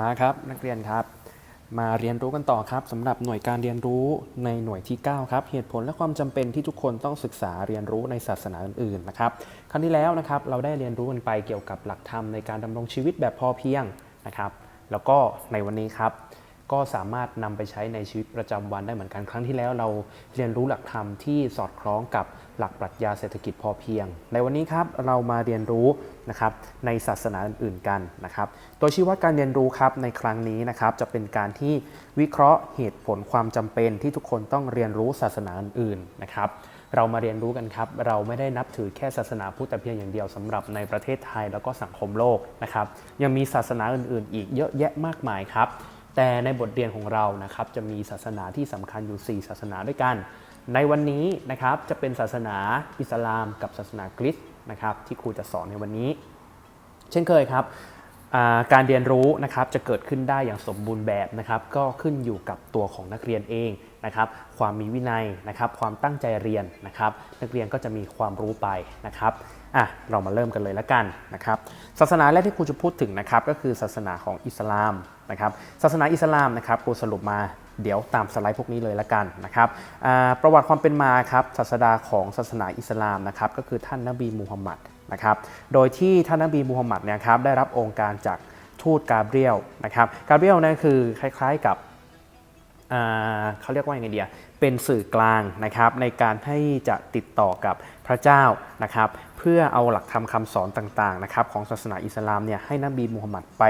มาครับนักเรียนครับ มาเรียนรู้กันต่อครับสำหรับหน่วยการเรียนรู้ในหน่วยที่ 9 ครับเหตุผลและความจำเป็นที่ทุกคนต้องศึกษาเรียนรู้ในศาสนาอื่นๆนะครับครั้งที่แล้วนะครับเราได้เรียนรู้กันไปเกี่ยวกับหลักธรรมในการดำรงชีวิตแบบพอเพียงนะครับ แล้วก็ในวันนี้ครับ ก็สามารถนำไปใช้ในชีวิตประจำวันได้เหมือนกันครั้งที่แล้วเราเรียนรู้หลักธรรมที่สอดคล้องกับหลักปรัชญาเศรษฐกิจพอเพียง ในวันนี้ครับเรามาเรียนรู้นะครับในศาสนาอื่นๆกันนะครับโดยชี้ว่าการเรียนรู้ครับในครั้งนี้นะครับจะเป็นการที่วิเคราะห์เหตุผลความจำเป็นที่ทุกคนต้องเรียนรู้ศาสนาอื่นๆนะครับเรามาเรียนรู้กันครับ เราไม่ได้นับถือแค่ศาสนาพุทธแต่เพียงอย่างเดียวสำหรับในประเทศไทยแล้วก็สังคมโลกนะครับ ยังมีศาสนาอื่นๆ อีกเยอะแยะมากมายครับ แต่ในบทเรียนของเรานะครับจะมีศาสนาที่สำคัญอยู่ 4 ศาสนาด้วยกัน ในวันนี้นะครับจะเป็นศาสนาอิสลามกับศาสนาคริสต์นะครับที่ครูจะสอนในวันนี้ เช่นเคยครับการเรียนรู้นะครับจะเกิดขึ้นได้อย่างสมบูรณ์แบบนะครับก็ขึ้นอยู่กับตัวของนักเรียนเองนะครับความมีวินัยนะครับความตั้งใจเรียนนะครับ นักเรียนก็จะมีความรู้ไปนะครับ อะเรามาเริ่มกันเลยละกันนะครับศาสนาแรกที่ครูจะพูดถึงนะครับก็คือศาสนาของอิสลามนะครับศาสนาอิสลามนะครับครูสรุปมาเดี๋ยวตามสไลด์พวกนี้เลยละกันนะครับประวัติความเป็นมาครับศาสดาของศาสนาอิสลามนะครับก็คือท่านนบีมูฮัมมัดนะครับโดยที่ท่านนบีมูฮัมหมัดเนี่ยครับได้รับองค์การจากทูตกาเบรียลนะครับกาเบรียลนั่นคือคล้ายๆกับ เขาเรียกว่าอยังไงเดียเป็นสื่อกลางนะครับในการให้จะติดต่อกับพระเจ้านะครับเพื่อเอาหลักธรรมคำสอนต่างๆนะครับของศาสนาอิสลามเนี่ยให้นบีมูฮัมหมัดไป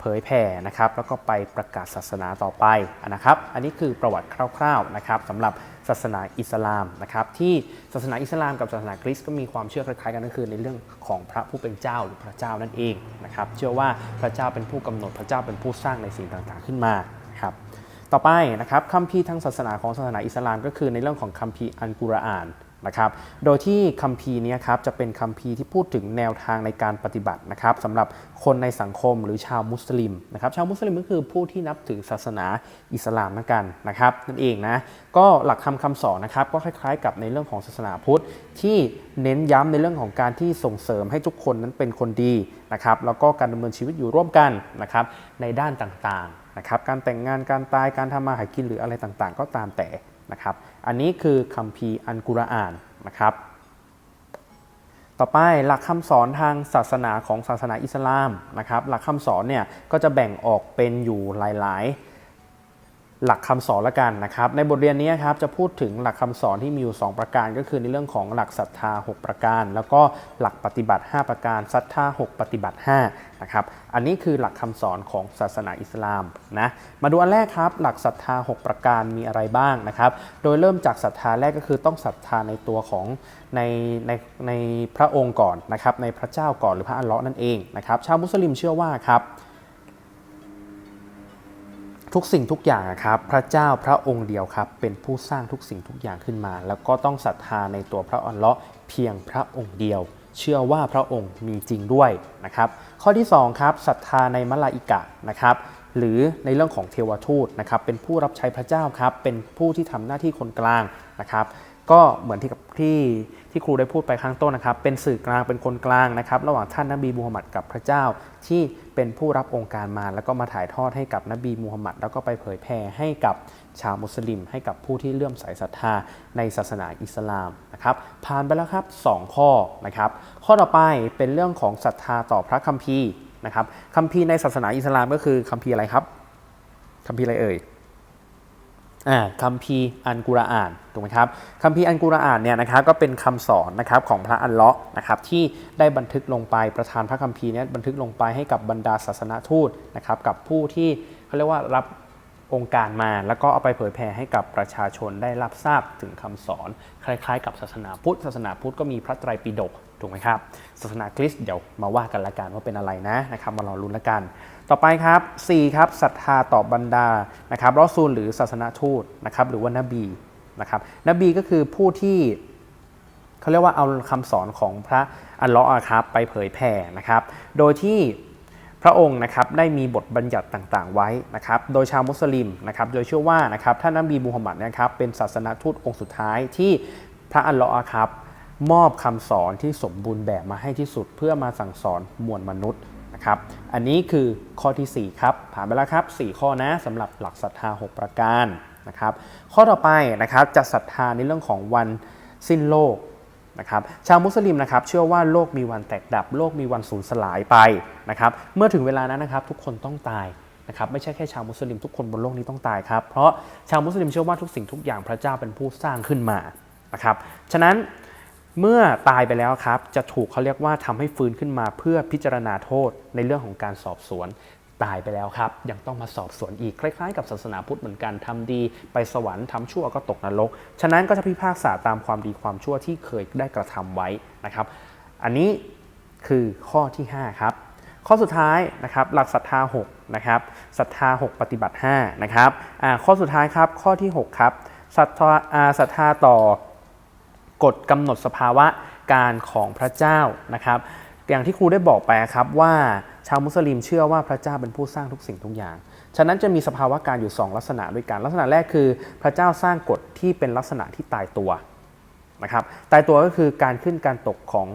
เผยแผ่นะครับแล้วก็ไปประกาศศาสนาต่อไปนะครับ อันนี้คือประวัติคร่าวๆนะครับสำหรับศาสนาอิสลามนะครับที่ศาสนาอิสลามกับศาสนาคริสต์ก็มีความเชื่อคล้ายๆกันก็คือในเรื่องของพระผู้เป็นเจ้าหรือพระเจ้านั่นเองนะครับเชื่อว่าพระเจ้าเป็นผู้กำหนดพระเจ้าเป็นผู้สร้างในสิ่งต่างๆขึ้นมา ต่อไปนะครับคัมภีร์ทางศาสนาของศาสนาอิสลาม ก็คือในเรื่องของคัมภีร์อัลกุรอานนะครับโดยที่คัมภีร์นี้ครับจะเป็นคัมภีร์ที่พูดถึงแนวทางในการปฏิบัตินะครับสำหรับคนในสังคมหรือชาวมุสลิมนะครับชาวมุสลิมก็คือผู้ที่นับถือศาสนาอิสลามนั่นกันนะครับนั่นเองนะก็หลักธรรมคำสอนนะครับก็คล้ายๆ กับในเรื่องของศาสนาพุทธ ที่เน้นย้ำในเรื่องของการที่ส่งเสริมให้ทุกคนนั้นเป็นคนดีนะครับแล้วก็การดำเนินชีวิตอยู่ร่วมกันนะครับในด้านต่างๆ นะครับ การแต่งงานการตายการทำมาหากินหรืออะไรต่างๆ ก็ตามแต่นะครับ อันนี้คือคัมภีร์อันกุรอานนะครับ ต่อไปหลักคำสอนทางศาสนาของศาสนาอิสลามนะครับ หลักคำสอนเนี่ยก็จะแบ่งออกเป็นอยู่หลาย ๆ หลักคำสอนละกันนะครับ ในบทเรียนนี้ครับจะพูดถึงหลักคำสอนที่มีอยู่ 2 ประการ ก็คือในเรื่องของหลักศรัทธา 6 ประการ แล้วก็หลักปฏิบัติ 5 ประการศรัทธา 6 ปฏิบัติ5นะครับอันนี้คือหลักคำสอนของศาสนาอิสลามนะมาดูอันแรกครับหลักศรัทธา 6 ประการมีอะไรบ้างนะครับโดยเริ่มจากศรัทธาแรกก็คือต้องศรัทธาในตัวของในในในพระองค์ก่อนนะครับในพระเจ้าก่อนหรือพระอัลเลาะห์นั่นเองนะครับชาวมุสลิมเชื่อว่าครับ ทุกสิ่งทุกอย่างอะครับ พระเจ้าพระองค์เดียวครับ เป็นผู้สร้างทุกสิ่งทุกอย่างขึ้นมา แล้วก็ต้องศรัทธาในตัวพระอัลเลาะห์เพียงพระองค์เดียว เชื่อว่าพระองค์มีจริงด้วยนะครับ ข้อที่2ครับศรัทธาในมลาอิกะนะครับหรือในเรื่องของเทวทูตนะครับเป็นผู้รับใช้พระเจ้าครับเป็นผู้ที่ทำหน้าที่คนกลางนะครับ ก็เหมือนที่กับที่ ที่ครูได้พูดไปข้างต้นนะครับ เป็นสื่อกลางเป็นคนกลางนะครับ ระหว่างท่านนบีมูฮัมหมัดกับพระเจ้า ที่เป็นผู้รับองค์การมา แล้วก็มาถ่ายทอดให้กับนบีมูฮัมหมัดแล้วก็ไปเผยแผ่ให้กับชาวมุสลิม ให้กับผู้ที่เลื่อมใสศรัทธาในศาสนาอิสลามนะครับผ่านไปแล้วครับ 2 ข้อนะครับข้อต่อไปเป็นเรื่องของศรัทธาต่อพระคัมภีร์นะครับคัมภีร์ในศาสนาอิสลามก็คือคัมภีร์อะไรครับคัมภีร์อะไรเอ่ยอ่า คัมภีอันกุรอานถูกไหมครับคัมภีอันกุรอานเนี่ยนะครับก็เป็นคำสอนนะครับของพระอัลเลาะห์นะครับที่ได้บันทึกลงไปประธานพระคัมภีร์เนี้บันทึกลงไปให้กับบรรดาศาสนทูตนะครับกับผู้ที่เขาเรียกว่ารับองค์การมาแล้วก็เอาไปเผยแผ่ให้กับประชาชนได้รับทราบถึงคำสอน คล้ายๆ กับศาสนาพุทธ ศาสนาพุทธก็มีพระไตรปิฎกถูกไหมครับศาสนาคริสต์เดี๋ยวมาว่ากันละกันว่าเป็นอะไรนะนะครับมารอรุ้นละกัน ต่อไปครับ 4 ครับศรัทธาต่อบรรดานะครับรอซูลหรือศาสนาทูตนะครับหรือว่านบีนะครับนบีก็คือผู้ที่เขาเรียกว่าเอาคำสอนของพระอัลลอฮ์ครับไปเผยแผ่นะครับ โดยที่พระองค์นะครับได้มีบทบัญญัติต่างๆ ไว้นะครับ โดยชาวมุสลิมนะครับ โดยเชื่อว่านะครับท่านนบีมูฮัมหมัดนะครับเป็นศาสนาทูตองค์สุดท้ายที่พระอัลลอฮ์ครับมอบคำสอนที่สมบูรณ์แบบมาให้ที่สุดเพื่อมาสั่งสอนมวลมนุษย์ นะครับ อันนี้คือข้อทีสี่ 4 ครับ ผ่านไปแล้วครับ 4 ข้อนะสำหรับหลักศรัทธา 6 ประการนะครับ ข้อต่อไปนะครับจะศรัทธาในเรื่องของวันสิ้นโลกนะครับชาวมุสลิมนะครับเชื่อว่าโลกมีวันแตกดับ โลกมีวันสูญสลายไปนะครับเมื่อถึงเวลานั้นนะครับทุกคนต้องตายนะครับไม่ใช่แค่ชาวมุสลิมทุกคนบนโลกนี้ต้องตายครับเพราะชาวมุสลิมเชื่อว่าทุกสิ่งทุกอย่างพระเจ้าเป็นผู้สร้างขึ้นมานะครับฉะนั้น เมื่อตายไปแล้วครับ จะถูกเขาเรียกว่าทำให้ฟื้นขึ้นมาเพื่อพิจารณาโทษในเรื่องของการสอบสวนตายไปแล้วครับ ยังต้องมาสอบสวนอีกคล้ายๆ กับศาสนาพุทธเหมือนกันทำดี ไปสวรรค์ทำชั่วก็ตกนรก ฉะนั้นก็จะพิพากษาตามความดีความชั่วที่เคยได้กระทำไว้นะครับ อันนี้คือข้อที่ 5 ครับ ข้อสุดท้ายนะครับหลักศรัทธา6นะครับศรัทธา 6 ปฏิบัติ5นะครับอ่าข้อสุดท้ายครับข้อที่ 6 ครับศรัทธาศรัทธาต่อ กฎกำหนดสภาวะการของพระเจ้านะครับ อย่างที่ครูได้บอกไปครับว่าชาวมุสลิมเชื่อว่าพระเจ้าเป็นผู้สร้างทุกสิ่งทุกอย่าง ฉะนั้นจะมีสภาวะการอยู่ 2 ลักษณะด้วยกัน ลักษณะแรกคือพระเจ้าสร้างกฎที่เป็นลักษณะที่ตายตัวนะครับ ตายตัวก็คือการขึ้นการตกของ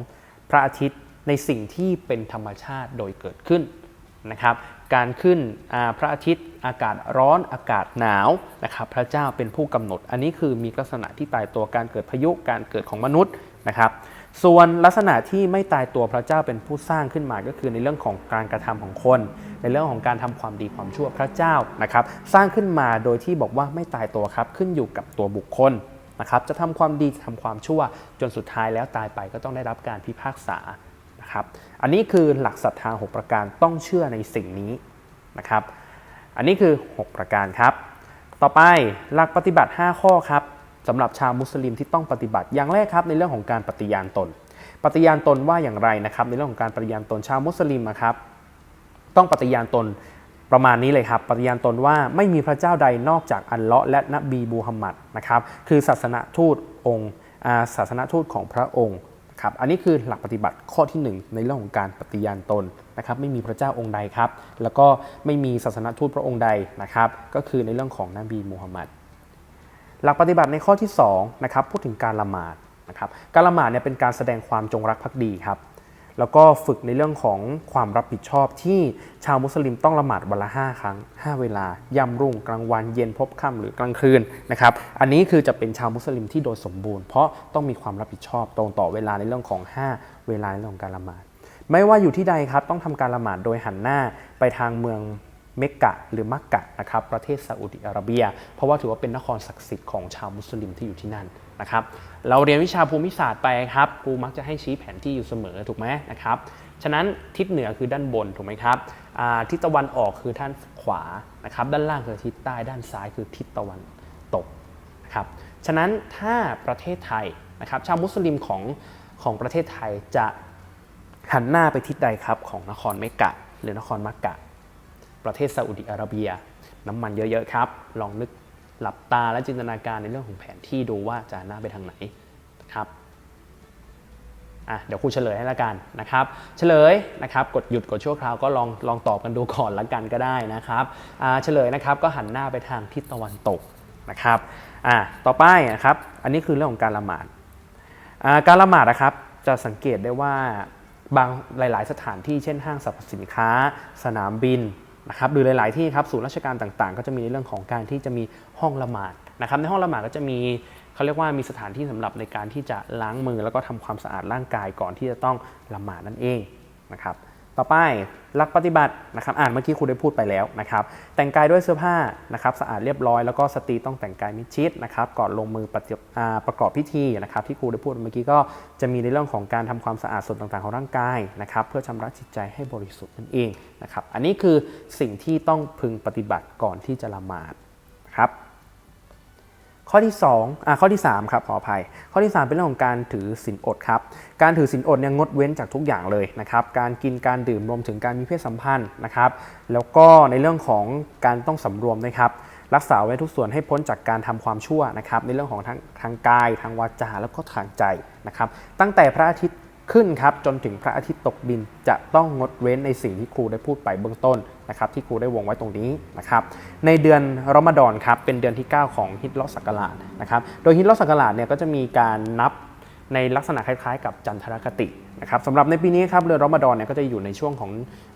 พระอาทิตย์ในสิ่งที่เป็นธรรมชาติโดยเกิดขึ้นนะครับ การขึ้นพระอาทิตย์อากาศร้อนอากาศหนาวนะครับพระเจ้าเป็นผู้กำหนด อันนี้คือมีลักษณะที่ตายตัวการเกิดพายุการเกิดของมนุษย์นะครับ ส่วนลักษณะที่ไม่ตายตัวพระเจ้าเป็นผู้สร้างขึ้นมาก็คือในเรื่องของการกระทำของคน ในเรื่องของการทำความดีความชั่วพระเจ้านะครับ สร้างขึ้นมาโดยที่บอกว่าไม่ตายตัวครับขึ้นอยู่กับตัวบุคคลนะครับจะทำความดีจะทำความชั่วจนสุดท้ายแล้วตายไปก็ต้องได้รับการพิพากษา นะครับ อันนี้คือหลักศรัทธา 6 ประการต้องเชื่อในสิ่งนี้นะครับ อันนี้คือ 6 ประการครับ ต่อไปหลักปฏิบัติ 5 ข้อครับสำหรับชาวมุสลิมที่ต้องปฏิบัติอย่างแรกครับในเรื่องของการปฏิญาณตน ปฏิญาณตนว่าอย่างไรนะครับ ในเรื่องของการปฏิญาณตนชาวมุสลิมนะครับต้องปฏิญาณตนประมาณนี้เลยครับ ปฏิญาณตนว่าไม่มีพระเจ้าใดนอกจากอัลเลาะห์และนบีบูฮัมมัดนะครับ คือศาสนทูตองค์ศาสนทูตของพระองค์ ครับอันนี้คือหลักปฏิบัติข้อที่ 1 ในเรื่องของการปฏิญาณตนนะครับไม่มีพระเจ้าองค์ใดครับ แล้วก็ไม่มีศาสนทูตพระองค์ใดนะครับ ก็คือในเรื่องของนบีมูฮัมมัดหลักปฏิบัติในข้อที่2นะครับพูดถึงการละหมาดนะครับการละหมาดเนี่ยเป็นการแสดงความจงรักภักดีครับ แล้วก็ฝึกในเรื่องของความรับผิดชอบที่ชาวมุสลิมต้องละหมาดวันละ 5 ครั้ง 5 เวลาย่ำรุ่งกลางวันเย็นพบค่ำหรือกลางคืนนะครับอันนี้คือจะเป็นชาวมุสลิมที่โดยสมบูรณ์เพราะต้องมีความรับผิดชอบตรงต่อเวลาในเรื่องของ 5 เวลาในเรื่องของการละหมาด ไม่ว่าอยู่ที่ใดครับต้องทำการละหมาดโดยหันหน้าไปทางเมืองเมกกะหรือมักกะนะครับประเทศซาอุดิอาระเบีย เพราะว่าถือว่าเป็นนครศักดิ์สิทธิ์ของชาวมุสลิมที่อยู่ที่นั่นนะครับ เราเรียนวิชาภูมิศาสตร์ไปครับครูมักจะให้ชี้แผนที่อยู่เสมอถูกไหมนะครับฉะนั้นทิศเหนือคือด้านบนถูกไหมครับอ่าทิศตะวันออกคือด้านขวานะครับด้านล่างคือทิศใต้ด้านซ้ายคือทิศตะวันตกนะครับฉะนั้นถ้าประเทศไทยนะครับชาวมุสลิมของของประเทศไทยจะหันหน้าไปทิศใดครับของนครเมกะ หรือนครมักกะ ประเทศซาอุดิอาระเบีย น้ำมันเยอะๆครับ ลองนึก หลับตาและจินตนาการในเรื่องของแผนที่ดูว่าจะหันหน้าไปทางไหนนะครับอะเดี๋ยวครูเฉลยให้ละกันนะครับเฉลยนะครับกดหยุดกดชั่วคราวก็ลองลองตอบกันดูก่อนละกันก็ได้นะครับอ่าเฉลยนะครับก็หันหน้าไปทางทิศตะวันตกนะครับอะต่อไปนะครับอันนี้คือเรื่องของการละหมาดอ่าการละหมาดนะครับจะสังเกตได้ว่าบางหลาย ๆ สถานที่เช่นห้างสรรพสินค้า สนามบิน นะครับหรือหลาย ๆ ที่ครับศูนย์ราชการต่าง ๆ ก็จะมีในเรื่องของการที่จะมีห้องละหมาดนะครับในห้องละหมาดก็จะมีเขาเรียกว่ามีสถานที่สำหรับในการที่จะล้างมือแล้วก็ทำความสะอาดร่างกายก่อนที่จะต้องละหมาดนั่นเองนะครับ ต่อไปหลักปฏิบัตินะครับอ่านเมื่อกี้ครูได้พูดไปแล้วนะครับ แต่งกายด้วยเสื้อผ้านะครับสะอาดเรียบร้อยแล้วก็สตรีต้องแต่งกายมิดชิดนะครับก่อนลงมือปฏิบัติประกอบพิธีนะครับ ที่ครูได้พูดเมื่อกี้ก็จะมีในเรื่องของการทำความสะอาดส่วนต่างๆของร่างกายนะครับ เพื่อชำระจิตใจให้บริสุทธิ์นั่นเองนะครับ อันนี้คือสิ่งที่ต้องพึงปฏิบัติก่อนที่จะละหมาดครับ ข้อที่2อ่าข้อที่ 3 ครับขออภัย ข้อที่ 3 เป็นเรื่องของการถือศีลอดครับ การถือศีลอดเนี่ยงดเว้นจากทุกอย่างเลยนะครับ การกินการดื่มรวมถึงการมีเพศสัมพันธ์นะครับ แล้วก็ในเรื่องของการต้องสำรวมนะครับ รักษาไว้ทุกส่วนให้พ้นจากการทำความชั่วนะครับ ในเรื่องของทางทางกายทางวาจาแล้วก็ทางใจนะครับ ตั้งแต่พระอาทิตย์ขึ้นครับจนถึงพระอาทิตย์ตกดินจะต้องงดเว้นในสิ่งที่ครูได้พูดไปเบื้องต้น นะครับที่ครูได้วงไว้ตรงนี้นะครับในเดือนรอมฎอนครับเป็นเดือนที่ 9 ของฮิตลอสักราชนะครับโดยฮิตลอสักราชเนี่ยก็จะมีการนับในลักษณะคล้ายๆ กับจันทรคตินะครับสำหรับในปีนี้ครับเดือนรอมฎอนเนี่ยก็จะอยู่ในช่วงของ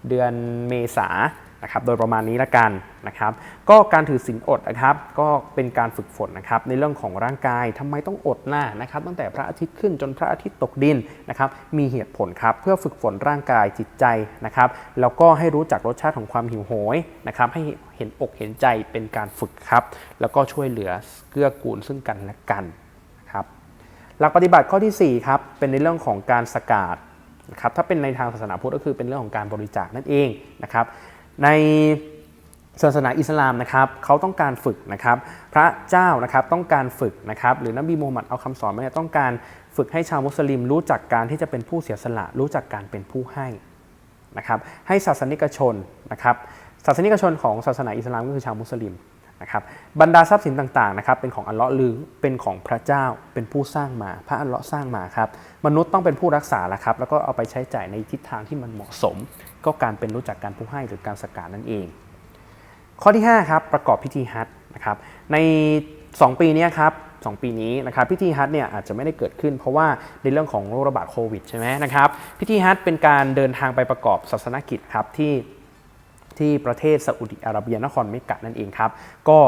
เดือนเมษา นะครับโดยประมาณนี้ละกันนะครับก็การถือศีลอดนะครับก็เป็นการฝึกฝนนะครับในเรื่องของร่างกายทำไมต้องอดหน้านะครับตั้งแต่พระอาทิตย์ขึ้นจนพระอาทิตย์ตกดินนะครับมีเหตุผลครับเพื่อฝึกฝนร่างกายจิตใจนะครับแล้วก็ให้รู้จักรสชาติของความหิวโหยนะครับให้เห็นอกเห็นใจเป็นการฝึกครับ แล้วก็ช่วยเหลือเกื้อกูลซึ่งกันและกันนะครับหลักปฏิบัติข้อที่ 4 ครับ เป็นในเรื่องของการสกาดนะครับถ้าเป็นในทางศาสนาพุทธก็คือเป็นเรื่องของการบริจาคนั่นเองนะครับ ในศาสนาอิสลามนะครับเขาต้องการฝึกนะครับ พระเจ้านะครับต้องการฝึกนะครับ หรือนบีมูฮัมหมัดเอาคำสอนมาเนี่ยต้องการฝึกให้ชาวมุสลิมรู้จักการที่จะเป็นผู้เสียสละ รู้จักการเป็นผู้ให้นะครับให้ศาสนิกชนนะครับศาสนิกชนของศาสนาอิสลามก็คือชาวมุสลิมนะครับบรรดาทรัพย์สินต่างๆนะครับเป็นของอัลเลาะห์หรือเป็นของพระเจ้าเป็นผู้สร้างมา พระอัลเลาะห์สร้างมาครับมนุษย์ต้องเป็นผู้รักษาละครับแล้วก็เอาไปใช้จ่ายในทิศทางที่มันเหมาะสม ก็การเป็นรู้จักการผู้ให้หรือการสกาดนั่นเอง ข้อที่5ครับประกอบพิธีฮัจญ์นะครับใน 2 ปีนี้ครับสองปีนี้นะครับพิธีฮัจญ์เนี่ยอาจจะไม่ได้เกิดขึ้น เพราะว่าในเรื่องของโรคระบาดโควิดใช่ไหมนะครับพิธีฮัจญ์เป็นการเดินทางไปประกอบศาสนกิจครับที่ที่ประเทศซาอุดิอาระเบียนครเมกะนั่นเองครับก็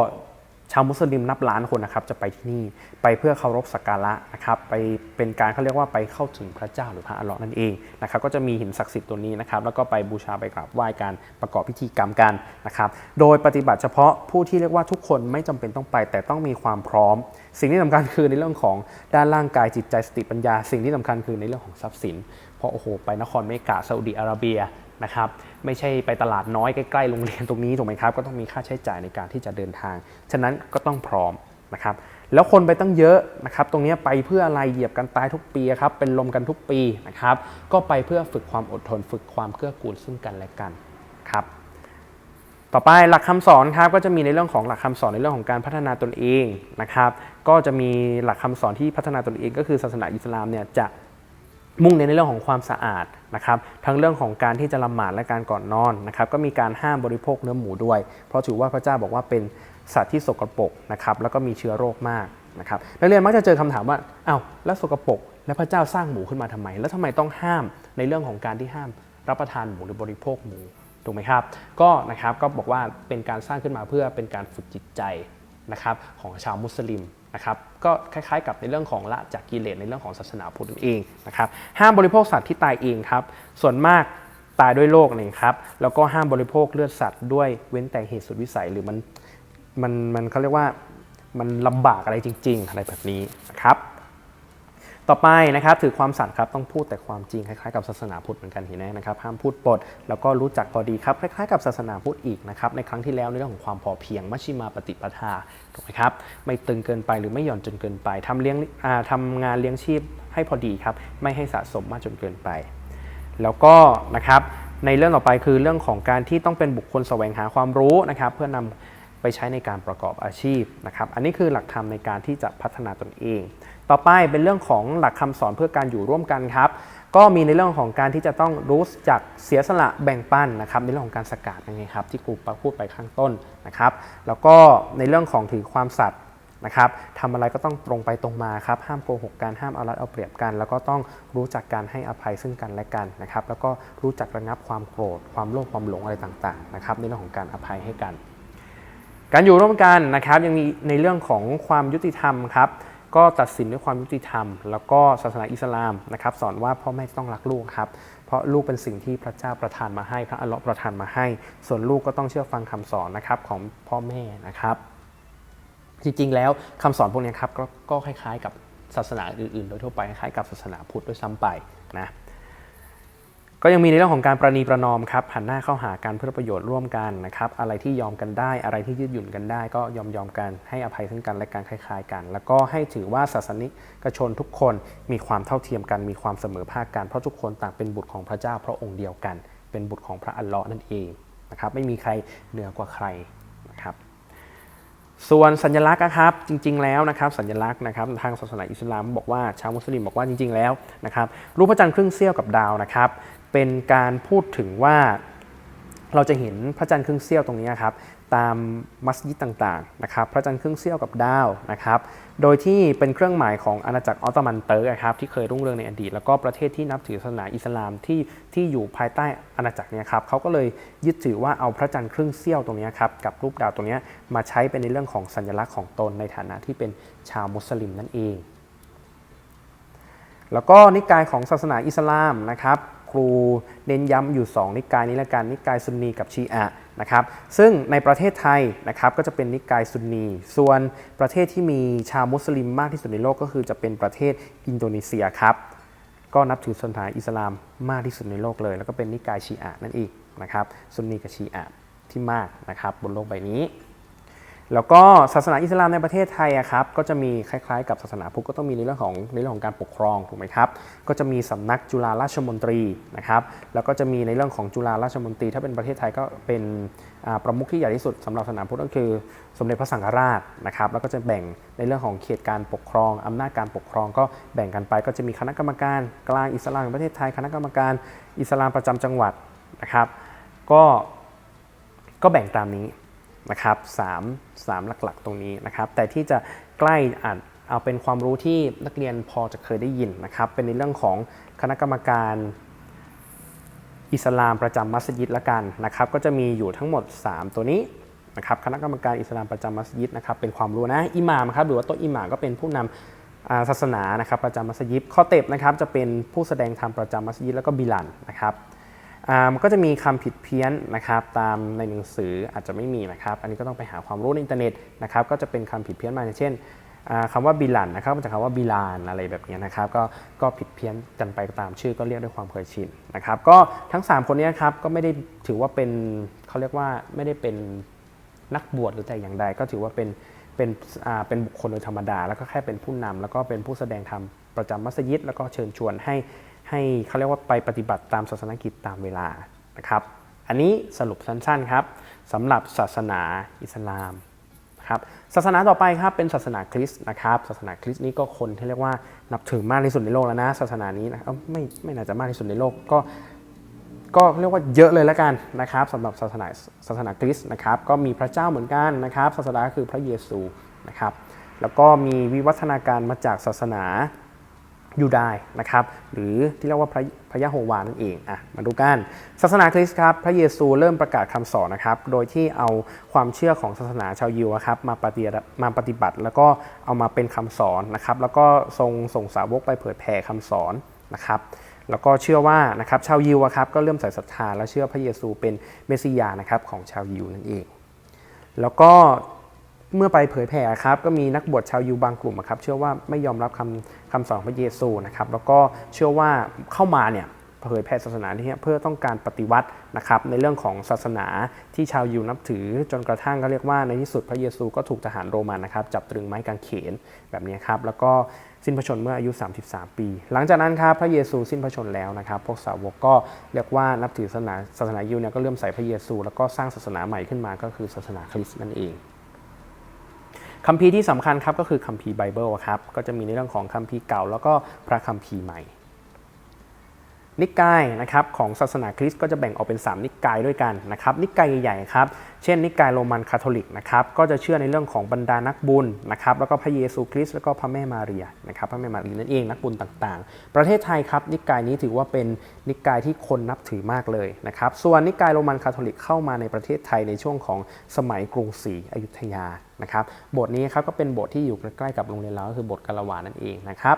ชาวมุสลิมนับล้านคนนะครับจะไปที่นี่ไปเพื่อเคารพสักการะนะครับไปเป็นการเขาเรียกว่าไปเข้าถึงพระเจ้าหรือพระอัลลาะห์นั่นเองนะครับก็จะมีหินศักดิ์สิทธิ์ตัวนี้นะครับแล้วก็ไปบูชาไปกราบไหว้การประกอบพิธีกรรมกันนะครับโดยปฏิบัติเฉพาะผู้ที่เรียกว่าทุกคนไม่จำเป็นต้องไป แต่ต้องมีความพร้อม สิ่งที่สำคัญคือในเรื่องของด้านร่างกายจิตใจสติปัญญา สิ่งที่สำคัญคือในเรื่องของทรัพย์สิน เพราะโอ้โหไปนครเมกะซาอุดิอาระเบีย นะครับไม่ใช่ไปตลาดน้อยใกล้ๆโรงเรียนตรงนี้ถูกไหมครับก็ต้องมีค่าใช้จ่ายในการที่จะเดินทาง ฉะนั้นก็ต้องพร้อมนะครับแล้วคนไปตั้งเยอะนะครับตรงนี้ไปเพื่ออะไรเหยียบกันตายทุกปีครับเป็นลมกันทุกปีนะครับก็ไปเพื่อฝึกความอดทน ฝึกความเกื้อกูลซึ่งกันและกันครับต่อไปหลักคำสอนครับก็จะมีในเรื่องของหลักคำสอนในเรื่องของการพัฒนาตนเองนะครับก็จะมีหลักคำสอนที่พัฒนาตนเอง ก็คือศาสนาอิสลามเนี่ยจะ มุ่งเน้นในเรื่องของความสะอาดนะครับทั้งเรื่องของการที่จะละหมาดและการก่อนนอนนะครับก็มีการห้ามบริโภคเนื้อหมูด้วย เพราะถือว่าพระเจ้าบอกว่าเป็นสัตว์ที่สกปรกนะครับแล้วก็มีเชื้อโรคมากนะครับนักเรียนมักจะเจอคำถามว่าอ้าวแล้วสกปรกแล้วพระเจ้าสร้างหมูขึ้นมาทำไม แล้วทำไมต้องห้ามในเรื่องของการที่ห้ามรับประทานหมูหรือบริโภคหมูถูกไหมครับก็นะครับก็บอกว่าเป็นการสร้างขึ้นมาเพื่อเป็นการฝึกจิตใจนะครับของชาวมุสลิม นะครับก็คล้ายๆกับในเรื่องของละจากกิเลสในเรื่องของศาสนาพุทธนั่นเองนะครับห้ามบริโภคสัตว์ที่ตายเองครับ ส่วนมากตายด้วยโรคนี่ครับแล้วก็ห้ามบริโภคเลือดสัตว์ด้วยเว้นแต่เหตุสุดวิสัยหรือมันมันมันเขาเรียกว่ามันลำบากอะไรจริง ๆ อะไรแบบนี้นะครับ ต่อไปนะครับถือความสัตย์ครับต้องพูดแต่ความจริงคล้ายๆกับศาสนาพุทธเหมือนกันเห็นไหมนะครับห้ามพูดปด แล้วก็รู้จักพอดีครับคล้ายๆกับศาสนาพุทธอีกนะครับในครั้งที่แล้วในเรื่องของความพอเพียงมัชชิมาปฏิปทาถูกไหมครับไม่ตึงเกินไปหรือไม่หย่อนจนเกินไปทำเลี้ยงทำงานเลี้ยงชีพให้พอดีครับไม่ให้สะสมมากจนเกินไป แล้วก็นะครับในเรื่องต่อไปคือเรื่องของการที่ต้องเป็นบุคคลแสวงหาความรู้นะครับ เพื่อนำ ไปใช้ในการประกอบอาชีพนะครับ อันนี้คือหลักธรรมในการที่จะพัฒนาตนเอง ต่อไปเป็นเรื่องของหลักคำสอนเพื่อการอยู่ร่วมกันครับ ก็มีในเรื่องของการที่จะต้องรู้จักเสียสละแบ่งปันนะครับในเรื่องของการสกัดยังไงครับที่ครูพูดไปข้างต้นนะครับ แล้วก็ในเรื่องของถือความสัตย์นะครับทำอะไรก็ต้องตรงไปตรงมาครับ ห้ามโกหกกันห้ามเอารัดเอาเปรียบกัน แล้วก็ต้องรู้จักการให้อภัยซึ่งกันและกันนะครับ แล้วก็รู้จักระงับความโกรธ ความโลภความหลงอะไรต่างๆนะครับในเรื่องของการอภัยให้กัน การอยู่ร่วมกันนะครับยังมีในเรื่องของความยุติธรรมครับก็ตัดสินด้วยความยุติธรรม แล้วก็ศาสนาอิสลามนะครับสอนว่าพ่อแม่ต้องรักลูกครับ เพราะลูกเป็นสิ่งที่พระเจ้าประทานมาให้ พระอัลลาะห์ประทานมาให้ ส่วนลูกก็ต้องเชื่อฟังคำสอนนะครับของพ่อแม่นะครับ จริงๆ แล้วคำสอนพวกนี้ครับกก็คล้ายๆ กับศาสนาอื่นๆ โดยทั่วไปคล้ายกับศาสนาพุทธด้วยซ้ำไปนะ ก็ยังมีในเรื่องของการประนีประนอมครับหันหน้าเข้าหากันเพื่อประโยชน์ร่วมกันนะครับอะไรที่ยอมกันได้ อะไรที่ยืดหยุ่นกันได้ ก็ยอมยอมกันให้อภัยซึ่งกันและกันคล้ายๆกัน แล้วก็ให้ถือว่าศาสนิกชนทุกคนมีความเท่าเทียมกันมีความเสมอภาคกันเพราะทุกคนต่างเป็นบุตรของพระเจ้าพระองค์เดียวกัน เป็นบุตรของพระอัลเลาะห์นั่นเองนะครับไม่มีใครเหนือกว่าใครนะครับส่วนสัญลักษณ์นะครับจริงๆแล้วนะครับสัญลักษณ์นะครับทางศาสนาอิสลามบอกว่าชาวมุสลิมบอกว่าจริง ๆแล้วนะครับรูปพระจันทร์ครึ่งเสี้ยวกับดาวนะครับ เป็นการพูดถึงว่าเราจะเห็นพระจันทร์ครึ่งเสี้ยวตรงนี้ครับตามมัสยิดต่างๆนะครับพระจันทร์ครึ่งเสี้ยวกับดาวนะครับโดยที่เป็นเครื่องหมายของอาณาจักรออตโตมันเตอร์ครับที่เคยรุ่งเรืองในอดีต แล้วก็ประเทศที่นับถือศาสนาอิสลามที่ที่อยู่ภายใต้อาณาจักรเนี่ยครับเขาก็เลยยึดถือว่าเอาพระจันทร์ครึ่งเสี้ยวตรงนี้ครับกับรูปดาวตรงนี้มาใช้เป็นในเรื่องของสัญลักษณ์ของตนในฐานะที่เป็นชาวมุสลิมนั่นเอง แล้วก็นิกายของศาสนาอิสลามนะครับ ครูเน้นย้ำอยู่ 2 นิกายนี้ละกันนิกายซุนนีกับชีอะนะครับซึ่งในประเทศไทยนะครับก็จะเป็นนิกายซุนนี ส่วนประเทศที่มีชาวมุสลิมมากที่สุดในโลกก็คือจะเป็นประเทศอินโดนีเซียครับก็นับถือศาสนาอิสลามมากที่สุดในโลกเลย แล้วก็เป็นนิกายชีอะนั่นเองนะครับซุนนีกับชีอะที่มากนะครับบนโลกใบนี้ แล้วก็ศาสนาอิสลามในประเทศไทยครับก็จะมีคล้ายๆ กับศาสนาพุทธก็ต้องมีในเรื่องของในเรื่องของการปกครองถูกไหมครับก็จะมีสำนักจุฬาราชมนตรีนะครับแล้วก็จะมีในเรื่องของจุฬาราชมนตรี ถ้าเป็นประเทศไทยก็เป็นประมุขที่ใหญ่ที่สุดสำหรับศาสนาพุทธก็คือ สมเด็จพระสังฆราชนะครับแล้วก็จะแบ่งในเรื่องของเขตการปกครองอำนาจการปกครอง ก็แบ่งกันไปก็จะมีคณะกรรมการกลางอิสลามแห่งประเทศไทย คณะกรรมการอิสลามประจำจังหวัดนะครับก็ก็แบ่งตามนี้ นะครับสามสามหลักๆ ตรงนี้นะครับ แต่ที่จะใกล้อาจเอาเป็นความรู้ที่นักเรียนพอจะเคยได้ยินนะครับ เป็นในเรื่องของคณะกรรมการอิสลามประจำมัสยิดละกันนะครับ ก็จะมีอยู่ทั้งหมด 3 ตัวนี้นะครับ คณะกรรมการอิสลามประจำมัสยิดนะครับ เป็นความรู้นะอิหม่ามครับหรือว่าโต๊ะอิหม่ามก็เป็นผู้นำอ่าศาสนานะครับประจำมัสยิดข้อเต็บนะครับจะเป็นผู้แสดงธรรมประจำมัสยิดแล้วก็บิลันนะครับ มันก็จะมีคำผิดเพี้ยนนะครับตามในหนังสืออาจจะไม่มีนะครับ อันนี้ก็ต้องไปหาความรู้ในอินเทอร์เน็ตนะครับก็จะเป็นคำผิดเพี้ยนมาเช่นอ่าคำว่าบิลันนะครับมาจากคำว่าบิลานอะไรแบบนี้นะครับก็ก็ผิดเพี้ยนกันไปตามชื่อก็เรียกด้วยความเคยชินนะครับก็ทั้ง 3 คนนี้ครับก็ไม่ได้ถือว่าเป็นเขาเรียกว่าไม่ได้เป็นนักบวชหรือแต่อย่างใด ก็ถือว่าเป็นเป็นอ่าเป็นบุคคลโดยธรรมดา แล้วก็แค่เป็นผู้นำแล้วก็เป็นผู้แสดงธรรมประจำมัสยิด แล้วก็เชิญชวนให้ ให้เขาเรียกว่าไปปฏิบัติตามศาสนกิจตามเวลานะครับ อันนี้สรุปสั้นๆครับสำหรับศาสนาอิสลามนะครับศาสนาต่อไปครับเป็นศาสนาคริสต์นะครับศาสนาคริสต์นี้ก็คนที่เรียกว่านับถือมากที่สุดในโลกแล้วนะ ศาสนานี้นะไม่ไม่น่าจะมากที่สุดในโลกก็ก็เรียกว่าเยอะเลยแล้วกันนะครับสำหรับศาสนาศาสนาคริสต์นะครับก็มีพระเจ้าเหมือนกันนะครับ ศาสนาคือพระเยซูนะครับแล้วก็มีวิวัฒนาการมาจากศาสนา ยูดายนะครับหรือที่เรียกว่าพระพระยะโฮวานั่นเองอะมาดูกันศาสนาคริสต์ครับพระเยซูเริ่มประกาศคำสอนนะครับโดยที่เอาความเชื่อของศาสนาชาวยิวครับมาปฏิบัติมาปฏิบัติ แล้วก็เอามาเป็นคำสอนนะครับแล้วก็ทรงส่งสาวกไปเผยแผ่คำสอนนะครับแล้วก็เชื่อว่านะครับชาวยิวครับก็เริ่มใส่ศรัทธาและเชื่อพระเยซูเป็นเมสสิยานะครับของชาวยิวนั่นเอง แล้วก็ เมื่อไปเผยแผ่ครับก็มีนักบวชชาวยิวบางกลุ่มครับเชื่อว่าไม่ยอมรับคำคำสอนพระเยซูนะครับแล้วก็เชื่อว่าเข้ามาเนี่ยเผยแผ่ศาสนาที่เพื่อต้องการปฏิวัตินะครับในเรื่องของศาสนาที่ชาวยิวนับถือจนกระทั่งก็เรียกว่าในที่สุดพระเยซูก็ถูกทหารโรมันนะครับจับตรึงไม้กางเขนแบบนี้ครับแล้วก็สิ้นพระชนม์เมื่ออายุ 33 ปี หลังจากนั้นครับพระเยซูสิ้นพระชนม์แล้วนะครับพวกสาวกก็เรียกว่านับถือศาสนาศาสนายิวเนี่ยก็เริ่มใส่พระเยซู แล้วก็สร้างศาสนาใหม่ขึ้นมาก็คือศาสนาคริสต์นั่นเอง คัมภีร์ที่สำคัญครับก็คือคัมภีร์ไบเบิลครับก็จะมีในเรื่องของคัมภีร์เก่า แล้วก็พระคัมภีร์ใหม่ นิกายนะครับของศาสนาคริสต์ก็จะแบ่งออกเป็น 3 นิกายด้วยกันนะครับนิกายใหญ่ๆครับเช่นนิกายโรมันคาทอลิกนะครับก็จะเชื่อในเรื่องของบรรดานักบุญนะครับแล้วก็พระเยซูคริสต์แล้วก็พระแม่มารียนะครับพระแม่มารีนั่นเองนักบุญต่างๆ ประเทศไทยครับนิกายนี้ถือว่าเป็นนิกายที่คนนับถือมากเลยนะครับส่วนนิกายโรมันคาทอลิกเข้ามาในประเทศไทยในช่วงของสมัยกรุงศรีอยุธยานะครับบสถ์นี้ครับก็เป็นบสถ์ที่อยู่ใกล้ๆกับโรงเรียนเราก็คือบสถ์กาลวานั่นเองนะครับ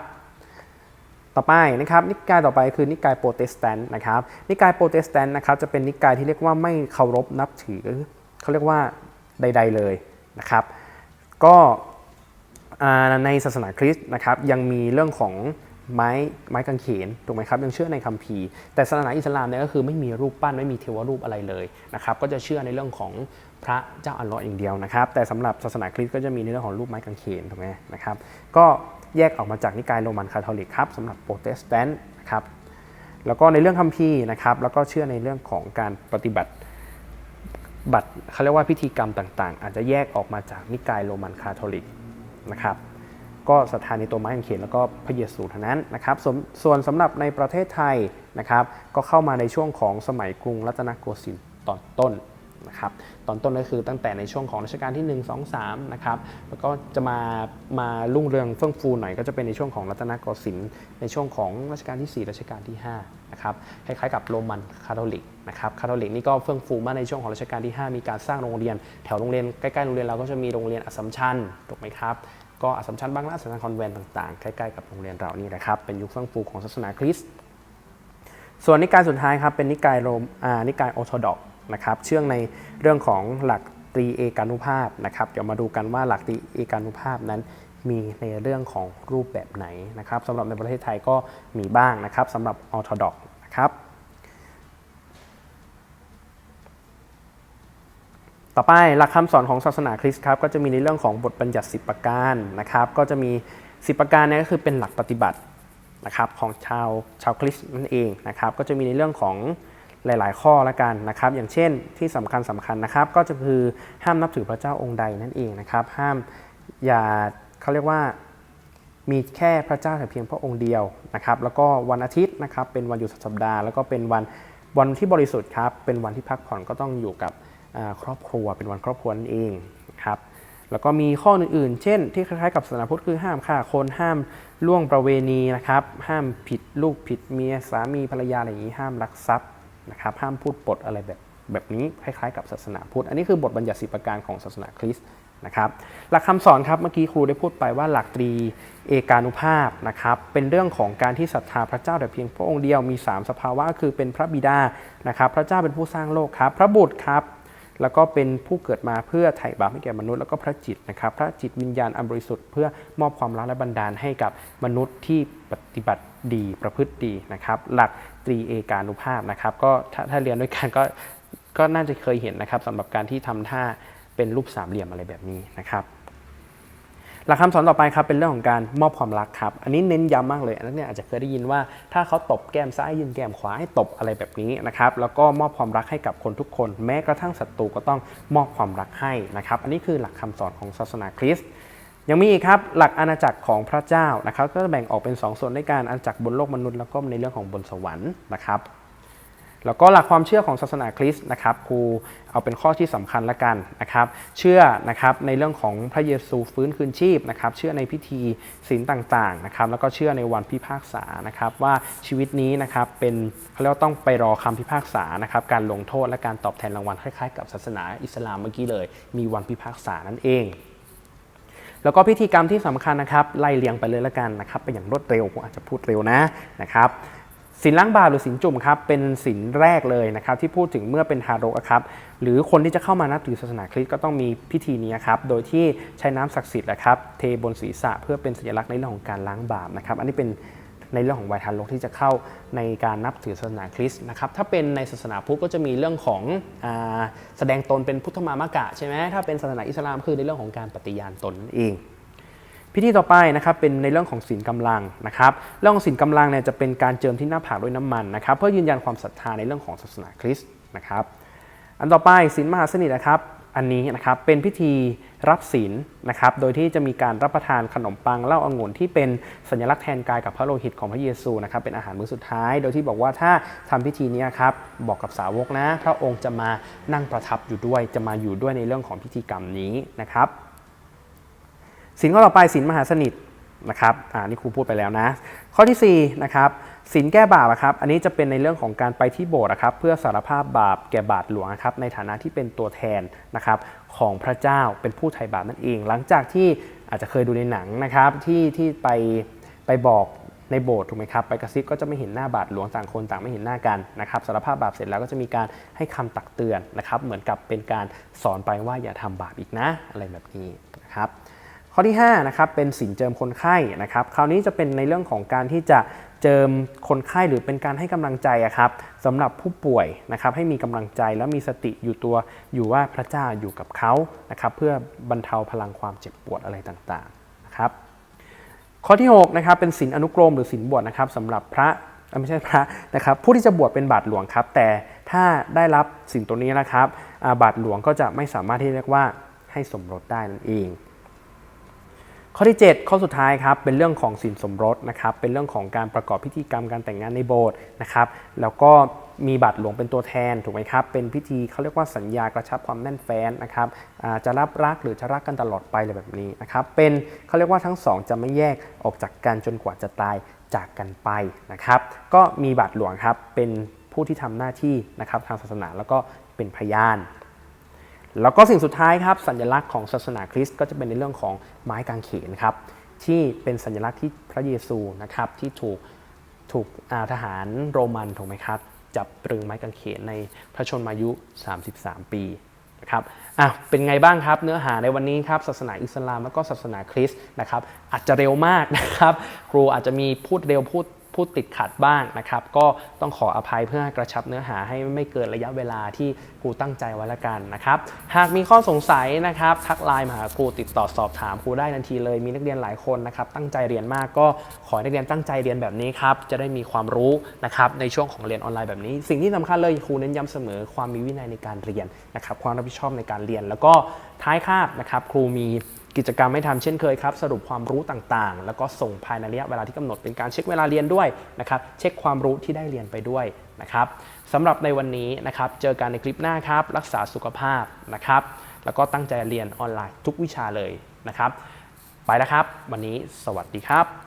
ต่อไปนะครับนิกายต่อไปคือนิกายโปรเตสแตนต์นะครับนิกายโปรเตสแตนต์นะครับจะเป็นนิกายที่เรียกว่าไม่เคารพนับถือเขาเรียกว่าใด ๆเลยนะครับก็ในศาสนาคริสต์นะครับยังมีเรื่องของไม้ไม้กางเขนถูกไหมครับยังเชื่อในคัมภีร์แต่ศาสนาอิสลามเนี่ยก็คือไม่มีรูปปั้นไม่มีเทวรูปอะไรเลยนะครับก็จะเชื่อในเรื่องของพระเจ้าอัลลอฮ์อย่างเดียวนะครับแต่สำหรับศาสนาคริสต์ก็จะมีในเรื่องของรูปไม้กางเขนถูกไหมนะครับก็ แยกออกมาจากนิกายโรมันคาทอลิกครับสำหรับโปรเตสแตนต์นะครับแล้วก็ในเรื่องคัมภีร์นะครับแล้วก็เชื่อในเรื่องของการปฏิบัติบัตรเขาเรียกว่าพิธีกรรมต่าง ๆ อาจจะแยกออกมาจากนิกายโรมันคาทอลิกนะครับก็ศรัทธาในตัวไม้กางเขนแล้วก็พระเยซูเท่านั้นนะครับสส่วนสำหรับในประเทศไทยนะครับก็เข้ามาในช่วงของสมัยกรุงรัตนโกสินทร์ตอนต้น นะครับตอนต้นก็คือตั้งแต่ในช่วงของรัชกาลที่ 1 2 3นะครับแล้วก็จะมามารุ่งเรืองเฟื่องฟูหน่อยก็จะเป็นในช่วงของรัตนโกสินทร์ในช่วงของรัชกาลที่ 4 รัชกาลที่5นะครับคล้ายๆกับโรมันคาทอลิกนะครับคาทอลิกนี่ก็เฟื่องฟูมากในช่วงของรัชกาลที่ 5 มีการสร้างโรงเรียน แถวโรงเรียนใกล้ๆโรงเรียนเราก็จะมีโรงเรียนอัสสัมชัญถูกไหมครับก็อัสสัมชัญบางนาอัสสัมชัญคอนแวนต์ต่างๆใกล้ๆกับโรงเรียนเรานี่นะครับเป็นยุคเฟื่องฟูของศาสนาคริสต์ส่วนนิกายสุดท้ายครับเป็นนิกายโรมนิกายออร์โธดอก นะครับเชื่องในเรื่องของหลักตรีเอกานุภาพนะครับเดี๋ยวมาดูกันว่าหลักตรีเอกานุภาพนั้นมีในเรื่องของรูปแบบไหนนะครับสำหรับในประเทศไทยก็มีบ้างนะครับสำหรับออร์โธดอกนะครับ ต่อไปหลักคำสอนของศาสนาคริสต์ครับก็จะมีในเรื่องของบทบัญญัติ 10 ประการนะครับก็จะมี 10 ประการนี้ก็คือเป็นหลักปฏิบัตินะครับของชาวชาวคริสต์นั่นเองนะครับก็จะมีในเรื่องของ หลาย ๆ ข้อละกันนะครับ อย่างเช่นที่สำคัญสำคัญนะครับ ก็จะคือห้ามนับถือพระเจ้าองค์ใดนั่นเองนะครับ ห้ามอย่าเขาเรียกว่ามีแค่พระเจ้าแต่เพียงพระองค์เดียวนะครับ แล้วก็วันอาทิตย์นะครับเป็นวันหยุดสุดสัปดาห์ แล้วก็เป็นวันวันที่บริสุทธิ์ครับ เป็นวันที่พักผ่อนก็ต้องอยู่กับครอบครัว เป็นวันครอบครัวนั่นเองครับ แล้วก็มีข้ออื่นๆ เช่น ที่คล้ายๆกับศาสนาพุทธคือห้ามฆ่าคน ห้ามล่วงประเวณีนะครับ ห้ามผิดลูกผิดเมียสามีภรรยาอะไรอย่างนี้ ห้ามลักทรัพย์ นะครับห้ามพูดปดอะไรแบบแบบนี้คล้ายๆกับศาสนาพุทธ อันนี้คือบทบัญญัติสิประการของศาสนาคริสต์นะครับหลักคำสอนครับเมื่อกี้ครูได้พูดไปว่าหลักตรีเอกานุภาพนะครับเป็นเรื่องของการที่ศรัทธาพระเจ้าแต่เพียงพระองค์เดียวมี 3 สภาวะคือเป็นพระบิดานะครับพระเจ้าเป็นผู้สร้างโลกครับ พระบุตรครับแล้วก็เป็นผู้เกิดมาเพื่อไถ่บาปให้แก่มนุษย์แล้วก็พระจิตนะครับพระจิตวิญญาณอันบริสุทธิ์เพื่อมอบความรักและบันดาลให้กับมนุษย์ที่ปฏิบัติ ดีประพฤติดีนะครับ หลักตรีเอกานุภาพนะครับ ก็ถ้าถ้าเรียนด้วยกันก็ก็น่าจะเคยเห็นนะครับสำหรับการที่ทำท่าเป็นรูปสามเหลี่ยมอะไรแบบนี้นะครับหลักคำสอนต่อไปครับเป็นเรื่องของการมอบความรักครับ อันนี้เน้นย้ำมากเลยอันนั้นเนี่ยอาจจะเคยได้ยินว่า ถ้าเขาตบแก้มซ้ายยืนแก้มขวาให้ตบอะไรแบบนี้นะครับแล้วก็มอบความรักให้กับคนทุกคน แม้กระทั่งศัตรูก็ต้องมอบความรักให้นะครับ อันนี้คือหลักคำสอนของศาสนาคริสต์ ยังมีอีกครับหลักอาณาจักรของพระเจ้านะครับก็จะแบ่งออกเป็น 2 ส่วนด้วยกันอาณาจักรบนโลกมนุษย์แล้วก็ในเรื่องของบนสวรรค์นะครับ แล้วก็หลักความเชื่อของศาสนาคริสต์นะครับครูเอาเป็นข้อที่สำคัญละกันนะครับเชื่อนะครับในเรื่องของพระเยซูฟื้นคืนชีพนะครับเชื่อในพิธีศีลต่างๆนะครับแล้วก็เชื่อในวันพิพากษานะครับว่าชีวิตนี้นะครับเป็นเขาเรียกว่าต้องไปรอคำพิพากษานะครับการลงโทษและการตอบแทนรางวัลคล้ายๆ กับศาสนาอิสลามเมื่อกี้เลย มีวันพิพากษานั่นเอง แล้วก็พิธีกรรมที่สำคัญนะครับไล่เลียงไปเลยละกันนะครับไปอย่างรวดเร็วผมอาจจะพูดเร็วนะนะครับสินล้างบาปหรือสินจุ่มครับเป็นสินแรกเลยนะครับที่พูดถึงเมื่อเป็นทารกครับหรือคนที่จะเข้ามานับถือศาสนาคริสต์ก็ต้องมีพิธีนี้ครับโดยที่ใช้น้ำศักดิ์สิทธิ์นะครับเทบนศีรษะเพื่อเป็นสัญลักษณ์ในเรื่องของการล้างบาปนะครับอันนี้เป็น ในเรื่องของวัยทารกที่จะเข้าในการนับถือศาสนาคริสต์นะครับถ้าเป็นในศาสนาพุทธก็จะมีเรื่องของอแสดงตนเป็นพุทธมามกะใช่ไหมถ้าเป็นศาสนาอิสลามคือในเรื่องของการปฏิญาณตนนั่นเองพิธีต่อไปนะครับเป็นในเรื่องของศีลกำลังนะครับเรื่องของศีลกำลังเนี่ยจะเป็นการเจิมที่หน้าผากด้วยน้ำมันนะครับเพื่อยืนยันความศรัทธาในเรื่องของศาสนาคริสต์นะครับอันต่อไปศีลมหาสนิทนะครับ อันนี้นะครับเป็นพิธีรับศีลนะครับ โดยที่จะมีการรับประทานขนมปังเหล้าองุ่นที่เป็นสัญลักษณ์แทนกายกับพระโลหิตของพระเยซูนะครับเป็นอาหารมื้อสุดท้าย โดยที่บอกว่าถ้าทำพิธีนี้ครับบอกกับสาวกนะพระองค์จะมานั่งประทับอยู่ด้วย จะมาอยู่ด้วยในเรื่องของพิธีกรรมนี้นะครับสินข้อต่อไปสินมหาสนิทนะครับอ่านี่ครูพูดไปแล้วนะ ข้อที่4นะครับ สินแก้บาปอะครับ อันนี้จะเป็นในเรื่องของการไปที่โบสถ์นะครับ เพื่อสารภาพบาปแก่บาทหลวงครับในฐานะที่เป็นตัวแทนนะครับของพระเจ้าเป็นผู้ไถ่บาปนั่นเอง หลังจากที่อาจจะเคยดูในหนังนะครับที่ที่ไปไปบอกในโบสถ์ถูกไหมครับไปกระซิบก็จะไม่เห็นหน้าบาทหลวงต่างคนต่างไม่เห็นหน้ากันนะครับสารภาพบาปเสร็จแล้วก็จะมีการให้คำตักเตือนนะครับ เหมือนกับเป็นการสอนไปว่าอย่าทำบาปอีกนะอะไรแบบนี้นะครับข้อที่5นะครับเป็นสินเจิมคนไข้นะครับ คราวนี้จะเป็นในเรื่องของการที่จะ เจิมคนไข้หรือเป็นการให้กำลังใจครับสำหรับผู้ป่วยนะครับให้มีกำลังใจแล้วมีสติอยู่ตัวอยู่ว่าพระเจ้าอยู่กับเขานะครับเพื่อบรรเทาพลังความเจ็บปวดอะไรต่างๆนะครับข้อที่6นะครับเป็นสินอนุกรมหรือสินบวชนะครับสำหรับพระไม่ใช่พระนะครับผู้ที่จะบวชเป็นบาทหลวงครับแต่ถ้าได้รับสิ่งตัวนี้นะครับบาทหลวงก็จะไม่สามารถที่เรียกว่าให้สมรสได้นั่นเอง ข้อที่ 7 ข้อสุดท้ายครับเป็นเรื่องของสินสมรสนะครับเป็นเรื่องของการประกอบพิธีกรรมการแต่งงานในโบสถ์นะครับแล้วก็มีบัตรหลวงเป็นตัวแทนถูกไหมครับเป็นพิธีเขาเรียกว่าสัญญากระชับความแน่นแฟ้นนะครับจะรับรักหรือจะรักกันตลอดไปอะไรแบบนี้นะครับเป็นเขาเรียกว่าทั้งสองจะไม่แยกออกจากกันจนกว่าจะตายจากกันไปนะครับก็มีบัตรหลวงครับเป็นผู้ที่ทำหน้าที่นะครับทางศาสนาแล้วก็เป็นพยาน แล้วก็สิ่งสุดท้ายครับสัญลักษณ์ของศาสนาคริสต์ก็จะเป็นในเรื่องของไม้กางเขนครับที่เป็นสัญลักษณ์ที่พระเยซูนะครับที่ถูกถูกทหารโรมันถูกไหมครับจับตรึงไม้กางเขนในพระชนมายุ 33 ปีนะครับอะเป็นไงบ้างครับเนื้อหาในวันนี้ครับศาสนาอิสลามแล้วก็ศาสนาคริสต์นะครับอาจจะเร็วมากนะครับครูอาจจะมีพูดเร็วพูด พูดติดขัดบ้างนะครับ ก็ต้องขออภัยเพื่อกระชับเนื้อหาให้ไม่เกินระยะเวลาที่ครูตั้งใจไว้ละกันนะครับ หากมีข้อสงสัยนะครับทักไลน์มาหาครูติดต่อสอบถามครูได้ทันทีเลย มีนักเรียนหลายคนนะครับตั้งใจเรียนมากก็ขอให้นักเรียนตั้งใจเรียนแบบนี้ครับจะได้มีความรู้นะครับในช่วงของเรียนออนไลน์แบบนี้ สิ่งที่สำคัญเลยครูเน้นย้ำเสมอความมีวินัยในการเรียนนะครับความรับผิดชอบในการเรียน แล้วก็ท้ายคาบนะครับครูมี กิจกรรมให้ทำเช่นเคยครับ สรุปความรู้ต่างๆ แล้วก็ส่งภายในระยะเวลาที่กำหนดเป็นการเช็คเวลาเรียนด้วยนะครับเช็คความรู้ที่ได้เรียนไปด้วยนะครับสำหรับในวันนี้นะครับเจอกันในคลิปหน้าครับ รักษาสุขภาพนะครับ แล้วก็ตั้งใจเรียนออนไลน์ทุกวิชาเลยนะครับ ไปแล้วครับ วันนี้สวัสดีครับ